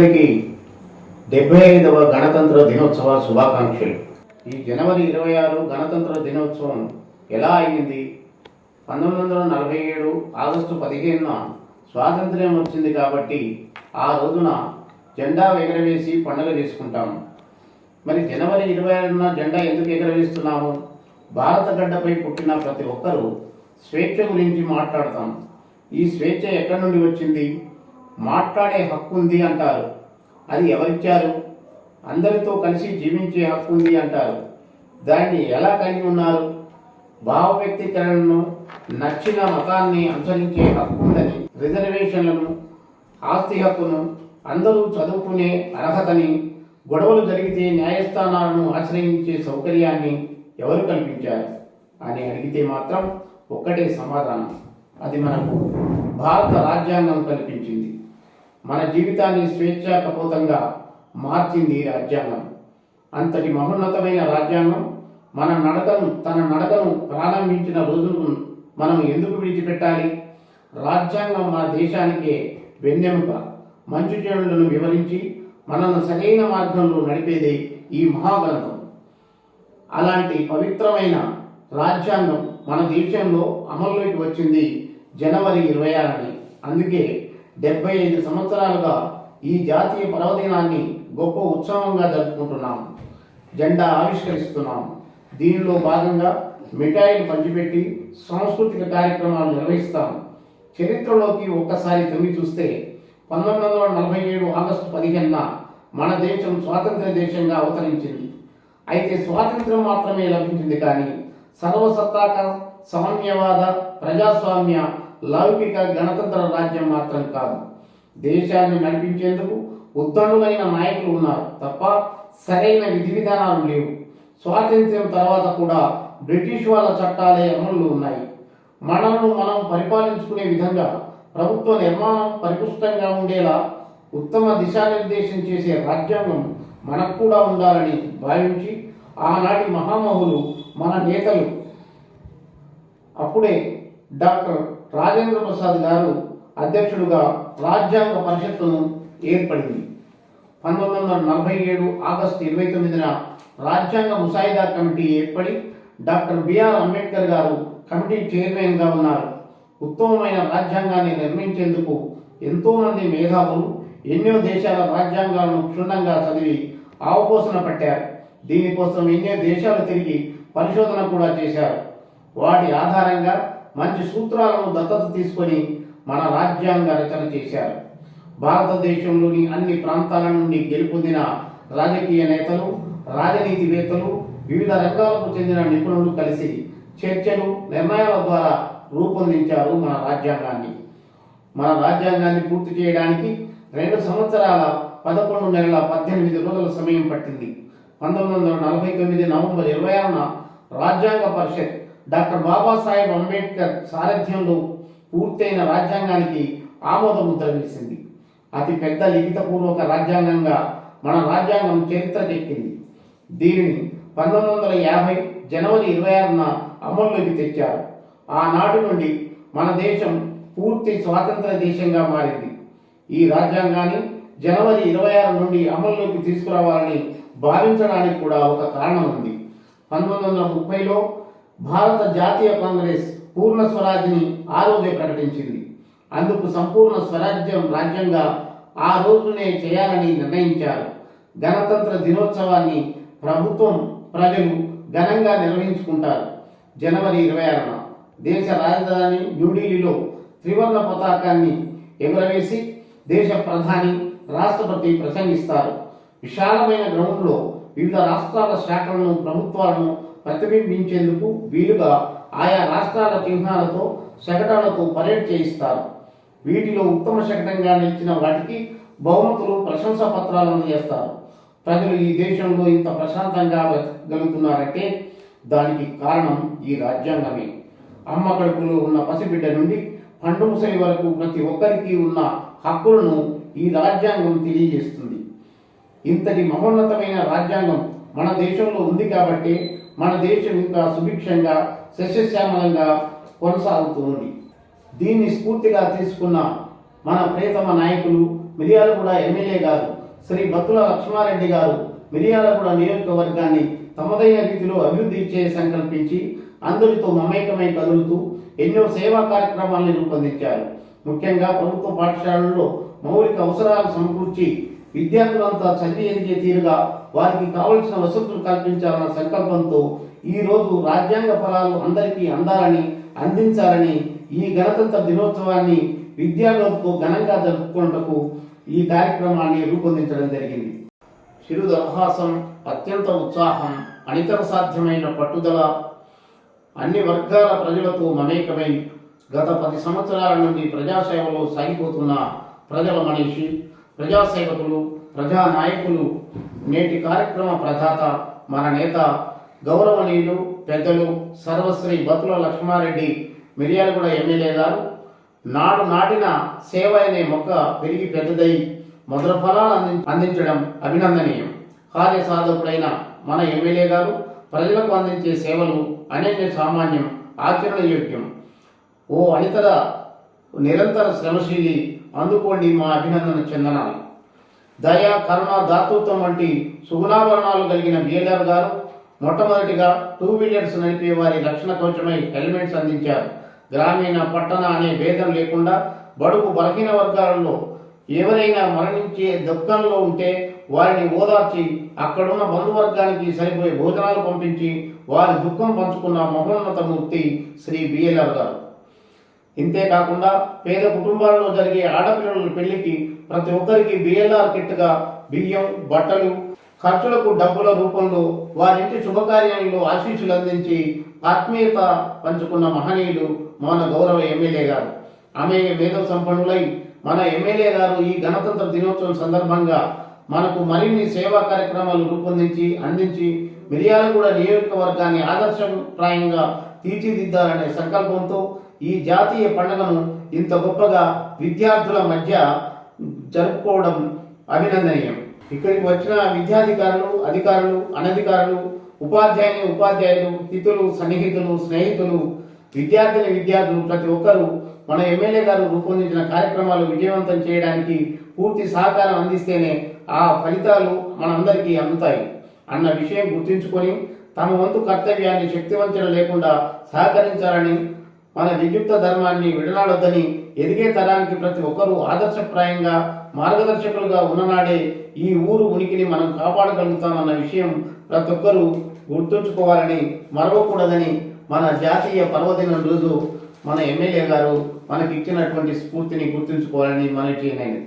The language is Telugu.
అందరికీ డెబ్బై ఐదవ గణతంత్ర దినోత్సవ శుభాకాంక్షలు. ఈ జనవరి ఇరవై ఆరు గణతంత్ర దినోత్సవం ఎలా అయింది? పంతొమ్మిది వందల నలభై ఏడు ఆగస్టు పదిహేనున స్వాతంత్ర్యం వచ్చింది కాబట్టి ఆ రోజున జెండా ఎగరవేసి పండుగ చేసుకుంటాము మరి జనవరి ఇరవై ఆరున జెండా ఎందుకు ఎగరవేస్తున్నాము? భారత గడ్డపై పుట్టిన ప్రతి ఒక్కరూ స్వేచ్ఛ గురించి మాట్లాడతాం. ఈ స్వేచ్ఛ ఎక్కడి నుండి వచ్చింది? మాట్లాడే హక్కు ఉంది అంటారు. అది ఎవరిచ్చారు? అందరితో కలిసి జీవించే హక్కు ఉంది అంటారు. దాన్ని ఎలా కలిగి ఉన్నారు? భావ వ్యక్తీకరణను నచ్చిన మతాన్ని అనుసరించే హక్కు ఉందని రిజర్వేషన్లను ఆస్తి హక్కును అందరూ చదువుకునే అర్హతని గొడవలు జరిగితే న్యాయస్థానాలను ఆశ్రయించే సౌకర్యాన్ని ఎవరు కల్పించారు? అని అడిగితే మాత్రం ఒక్కటే సమాధానం. అది మనకు భారత రాజ్యాంగం కల్పించింది. మన జీవితాన్ని స్వేచ్ఛాకపోతంగా మార్చింది ఈ రాజ్యాంగం. అంతటి మహోన్నతమైన రాజ్యాంగం మన నడకను తన నడకను ప్రారంభించిన రోజును మనం ఎందుకు విడిచిపెట్టాలి? రాజ్యాంగం మన దేశానికే వెన్నెముక. మంచు చెడులను వివరించి మనల్ని సరైన మార్గంలో నడిపేదే ఈ మహాగ్రంథం. అలాంటి పవిత్రమైన రాజ్యాంగం మన దేశంలో అమల్లోకి వచ్చింది జనవరి ఇరవై ఆరుని. అందుకే డెబ్బై ఐదు సంవత్సరాలుగా ఈ జాతీయ పర్వదినాన్ని గొప్ప ఉత్సవంగా జరుపుకుంటున్నాం. జెండా ఆవిష్కరిస్తున్నాం. దీనిలో భాగంగా మిఠాయిలు పంచిపెట్టి సాంస్కృతిక కార్యక్రమాలు నిర్వహిస్తాం. చరిత్రలోకి ఒక్కసారి తొంగి చూస్తే పంతొమ్మిది వందల నలభై ఏడు ఆగస్టు పదిహేనున మన దేశం స్వాతంత్ర దేశంగా అవతరించింది. అయితే స్వాతంత్రం మాత్రమే లభించింది కానీ సర్వసత్తాక సమన్యవాద ప్రజాస్వామ్య లౌకిక గణతంత్ర రాజ్యం మాత్రం కాదు. దేశాన్ని నడిపించేందుకు ఉద్దండులైన నాయకులు ఉన్నారు తప్ప సరైన విధి విధానాలు లేవు. స్వాతంత్ర్యం తర్వాత కూడా బ్రిటిష్ వాళ్ళ చట్టాలే అమలు ఉన్నాయి. మనల్ని మనం పరిపాలించుకునే విధంగా ప్రభుత్వ నిర్మాణం పరిపుష్టంగా ఉండేలా ఉత్తమ దిశానిర్దేశం చేసే రాజ్యాంగం మనకు కూడా ఉండాలని భావించి ఆనాటి మహామహులు మన నేతలు అప్పుడే డాక్టర్ రాజేంద్ర ప్రసాద్ గారు అధ్యక్షుడుగా రాజ్యాంగ పరిషత్తును ఏర్పడింది. పంతొమ్మిది వందల నలభై ఏడు ఆగస్టు ఇరవై తొమ్మిదిన రాజ్యాంగ ముసాయిదా కమిటీ ఏర్పడి డాక్టర్ బిఆర్ అంబేద్కర్ గారు కమిటీ చైర్మన్గా ఉన్నారు. ఉత్తమమైన రాజ్యాంగాన్ని నిర్మించేందుకు ఎంతోమంది మేధావులు ఎన్నో దేశాల రాజ్యాంగాలను క్షుణ్ణంగా చదివి ఆవపోసన పట్టారు. దీనికోసం ఎన్నో దేశాలు తిరిగి పరిశోధన కూడా చేశారు. వాటి ఆధారంగా మంచి సూత్రాలను దత్తత తీసుకొని మన రాజ్యాంగ రచన చేశారు. భారతదేశంలోని అన్ని ప్రాంతాల నుండి గెలుపొందిన రాజకీయ నేతలు రాజనీతివేత్తలు వివిధ రంగాలకు చెందిన నిపుణులు కలిసి చర్చలు నిర్ణయాల ద్వారా రూపొందించారు మన రాజ్యాంగాన్ని. మన రాజ్యాంగాన్ని పూర్తి చేయడానికి రెండు సంవత్సరాల పదకొండు నెలల పద్దెనిమిది రోజుల సమయం పట్టింది. పంతొమ్మిది వందల నలభై తొమ్మిది నవంబర్ ఇరవై ఆరున రాజ్యాంగ పరిషత్ డాక్టర్ బాబాసాహెబ్ అంబేద్కర్ సారథ్యంలో పూర్తయిన రాజ్యాంగానికి ఆమోద ముద్ర వేసింది అతి పెద్ద లిఖితపూర్వక రాజ్యాంగంగా మన రాజ్యాంగం చరిత్రకెక్కింది దీనిని పంతొమ్మిది వందల యాభై జనవరి ఇరవై ఆరున అమల్లోకి తెచ్చారు. ఆనాటి నుండి మన దేశం పూర్తి స్వాతంత్ర దేశంగా మారింది. ఈ రాజ్యాంగాన్ని జనవరి ఇరవై ఆరు నుండి అమల్లోకి తీసుకురావాలని భావించడానికి కూడా ఒక కారణం ఉంది. పంతొమ్మిది వందల ముప్పైలో భారత జాతీయ కాంగ్రెస్ పూర్ణ స్వరాజ్ని ఆ రోజే ప్రకటించింది. అందుకు సంపూర్ణ స్వరాజ్యం రాజ్యంగా ఆ రోజునే చేయాలని నిర్ణయించారు. గణతంత్ర దినోత్సవాన్ని ప్రభుత్వం ప్రజలు ఘనంగా నిర్వహించుకుంటారు. జనవరి ఇరవై ఆరున దేశ రాజధాని న్యూఢిల్లీలో త్రివర్ణ పతాకాన్ని ఎగురవేసి దేశ ప్రధాని రాష్ట్రపతి ప్రసంగిస్తారు. విశాలమైన గ్రౌండ్లో వివిధ రాష్ట్రాల శాఖలను ప్రభుత్వాలను ప్రతిబింబించేందుకు వీలుగా ఆయా రాష్ట్రాల చిహ్నాలతో శకటాలతో పరేడ్ చేయిస్తారు. వీటిలో ఉత్తమ శకటంగా నిలిచిన వాటికి బహుమతులు ప్రశంసా పత్రాలను చేస్తారు. ప్రజలు ఈ దేశంలో ఇంత ప్రశాంతంగా బతకగలుగుతున్నారంటే దానికి కారణం ఈ రాజ్యాంగమే. అమ్మ కడుపులో ఉన్న పసిబిడ్డ నుండి పండు ముసలి వరకు ప్రతి ఒక్కరికి ఉన్న హక్కులను ఈ రాజ్యాంగం తెలియజేస్తుంది. ఇంతటి మహోన్నతమైన రాజ్యాంగం మన దేశంలో ఉంది కాబట్టి మన దేశం ఇంకా సుభిక్షంగా సస్యశ్యామలంగా కొనసాగుతుంది. దీన్ని స్ఫూర్తిగా తీసుకున్న మన ప్రియతమ నాయకులు మిర్యాలగూడ ఎమ్మెల్యే గారు శ్రీ భక్తుల లక్ష్మారెడ్డి గారు మిర్యాలగూడ నియోజకవర్గాన్ని తమదైన రీతిలో అభివృద్ధి చే సంకల్పించి అందరితో మమేకమై కదులుతూ ఎన్నో సేవా కార్యక్రమాలను రూపొందించారు. ముఖ్యంగా ప్రభుత్వ పాఠశాలల్లో మౌలిక అవసరాలు సమకూర్చి విద్యార్థులంతా చదివి ఎదిగే తీరుగా వారికి కావలసిన వసతులు కల్పించాలన్న సంకల్పంతో ఈ రోజు రాజ్యాంగ ఫలాలు అందరికీ అందాలని అందించాలని ఈ గణతంత్ర దినోత్సవాన్ని విద్యార్థులతో ఘనంగా జరుపుకున్నటకు ఈ కార్యక్రమాన్ని రూపొందించడం జరిగింది. చిరు అవకాశం అత్యంత ఉత్సాహం అనితర సాధ్యమైన పట్టుదల అన్ని వర్గాల ప్రజలతో మమేకమై గత పది సంవత్సరాల నుండి ప్రజాసేవలో సాగిపోతున్న ప్రజల మనిషి ప్రజాసేవకులు ప్రజా నాయకులు నేటి కార్యక్రమ ప్రధాత మన నేత గౌరవనీయులు పెద్దలు సర్వశ్రీ బతుల లక్ష్మారెడ్డి మిర్యాలగూడ ఎమ్మెల్యే గారు నాడు నాటిన సేవ అనే మొక్క పెరిగి పెద్దదై మొదల ఫలాలు అంది అందించడం అభినందనీయం. కార్యసాధకుడైన మన ఎమ్మెల్యే గారు ప్రజలకు అందించే సేవలు అనేక సామాన్యం ఆచరణయోగ్యం. ఓ అనితర నిరంతర శ్రమశీలి అందుకోండి మా అభినందన చెందనాలు. దయ కరుణ దాతృత్వం వంటి సుగుణాభరణాలు కలిగిన బిఎల్ఆర్ గారు మొట్టమొదటిగా టూ వీలర్స్ నడిపే వారి రక్షణ కోసమై హెల్మెట్స్ అందించారు. గ్రామీణ పట్టణ అనే భేదం లేకుండా బడుగు బలహీన వర్గాలలో ఎవరైనా మరణించే దుఃఖంలో ఉంటే వారిని ఓదార్చి అక్కడున్న బంధువర్గానికి సరిపోయే భోజనాలు పంపించి వారి దుఃఖం పంచుకున్న మహోన్నత మూర్తి శ్రీ బిఎల్ఆర్ గారు. ఇంతే కాకుండా పేద కుటుంబాలలో జరిగే ఆడపిల్లల పెళ్ళికి ప్రతి ఒక్కరికి బిఎల్ఆర్ కిట్గా బియ్యం బట్టలు ఖర్చులకు డబ్బుల రూపంలో వారింటి శుభకార్యాలలో ఆశీస్సులు అందించి ఆత్మీయత పంచుకున్న మహనీయులు మన గౌరవ ఎమ్మెల్యే గారు. ఆమె మేధో సంపన్నులై మన ఎమ్మెల్యే గారు ఈ గణతంత్ర దినోత్సవం సందర్భంగా మనకు మరిన్ని సేవా కార్యక్రమాలు రూపొందించి అందించి మిర్యాలగూడ నియోజకవర్గాన్ని ఆదర్శప్రాయంగా తీర్చిదిద్దాలనే సంకల్పంతో ఈ జాతీయ పండుగను ఇంత గొప్పగా విద్యార్థుల మధ్య జరుపుకోవడం అభినందనీయం. ఇక్కడికి వచ్చిన విద్యాధికారులు అధికారులు అనధికారులు ఉపాధ్యాయుని ఉపాధ్యాయులు హితులు సన్నిహితులు స్నేహితులు విద్యార్థిని విద్యార్థులు ప్రతి ఒక్కరూ మన ఎమ్మెల్యే గారు రూపొందించిన కార్యక్రమాలు విజయవంతం చేయడానికి పూర్తి సహకారం అందిస్తేనే ఆ ఫలితాలు మనందరికీ అందుతాయి అన్న విషయం గుర్తుంచుకొని తమ వంతు కర్తవ్యాన్ని శక్తివంచన లేకుండా సహకరించాలని మన విద్యుక్త ధర్మాన్ని విడనాడొద్దని ఎదిగే తరానికి ప్రతి ఒక్కరూ ఆదర్శప్రాయంగా మార్గదర్శకులుగా ఉన్ననాడే ఈ ఊరు ఉనికిని మనం కాపాడగలుగుతామన్న విషయం ప్రతి ఒక్కరూ గుర్తుంచుకోవాలని మరవకూడదని మన జాతీయ పర్వదినం రోజు మన ఎమ్మెల్యే గారు మనకి ఇచ్చినటువంటి స్ఫూర్తిని గుర్తుంచుకోవాలని మనకి నేను